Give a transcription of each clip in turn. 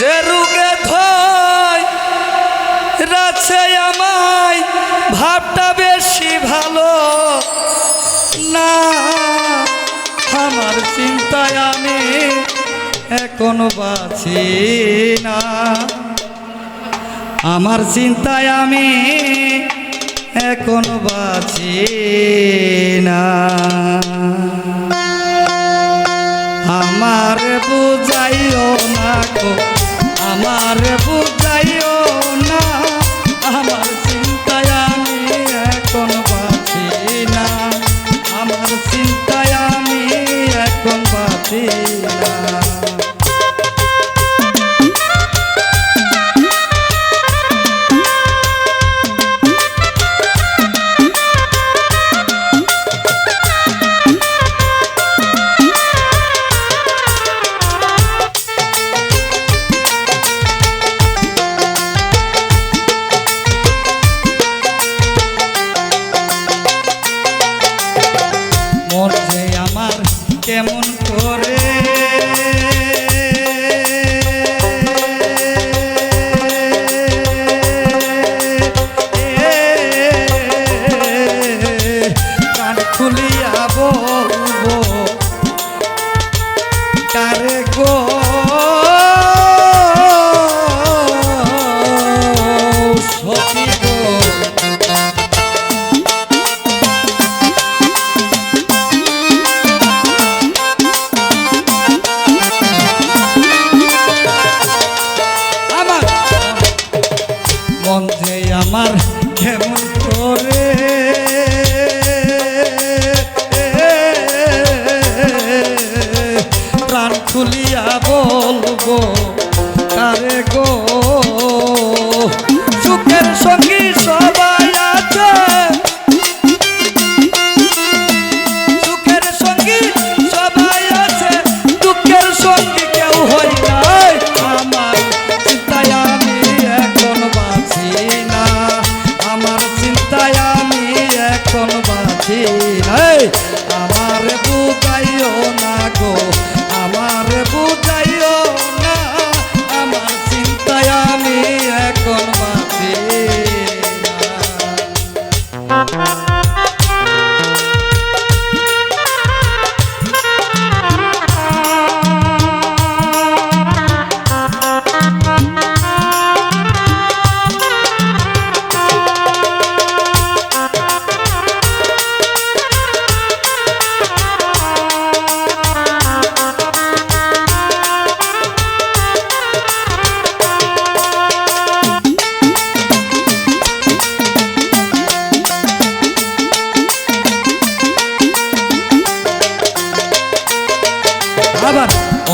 যে রুগে ধয় রাছে আমায়, ভাবটা বেশি ভালো। না, আমার চিন্তায় আমি এখন বাঁচি না। আমার চিন্তায় আমি এখন বাঁচি না। আমার বুঝাইও না কো আমার বুক vayámonos. রে গো।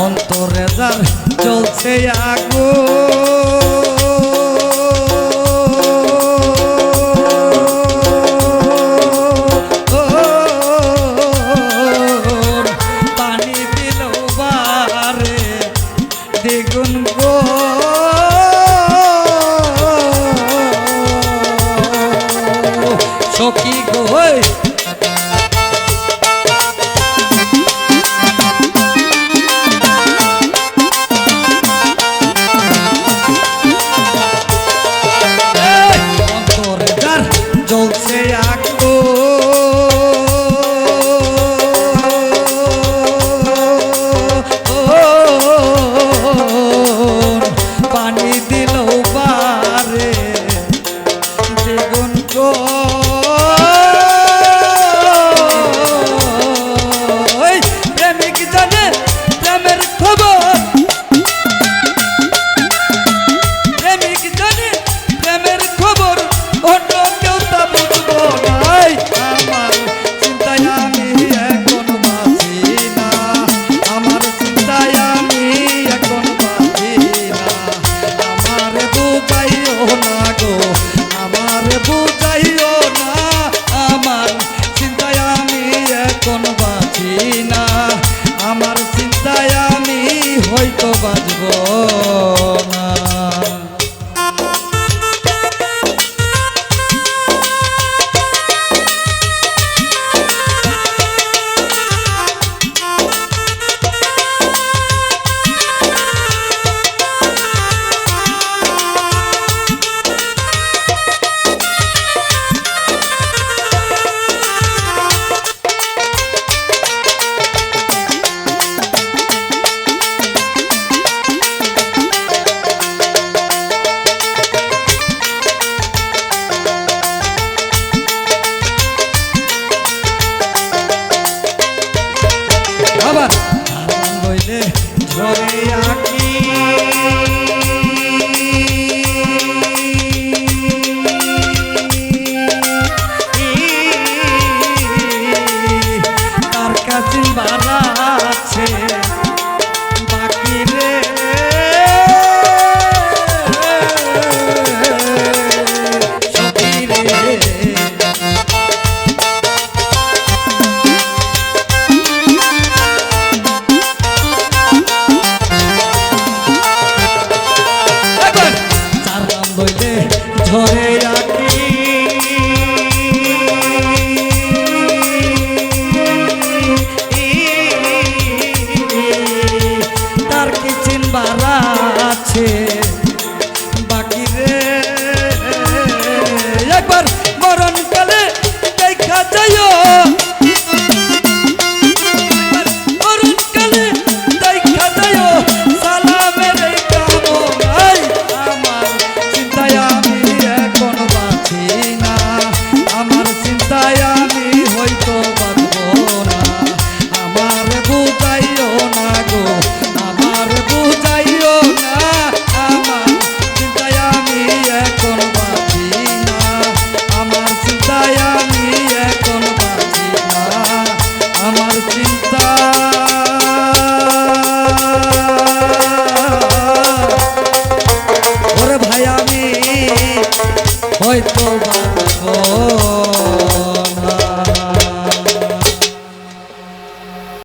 অন্তরে যার জ্বলছে আগুন। বিদায় আমি হয়তো বাজব ধরে ঝরে আঁকি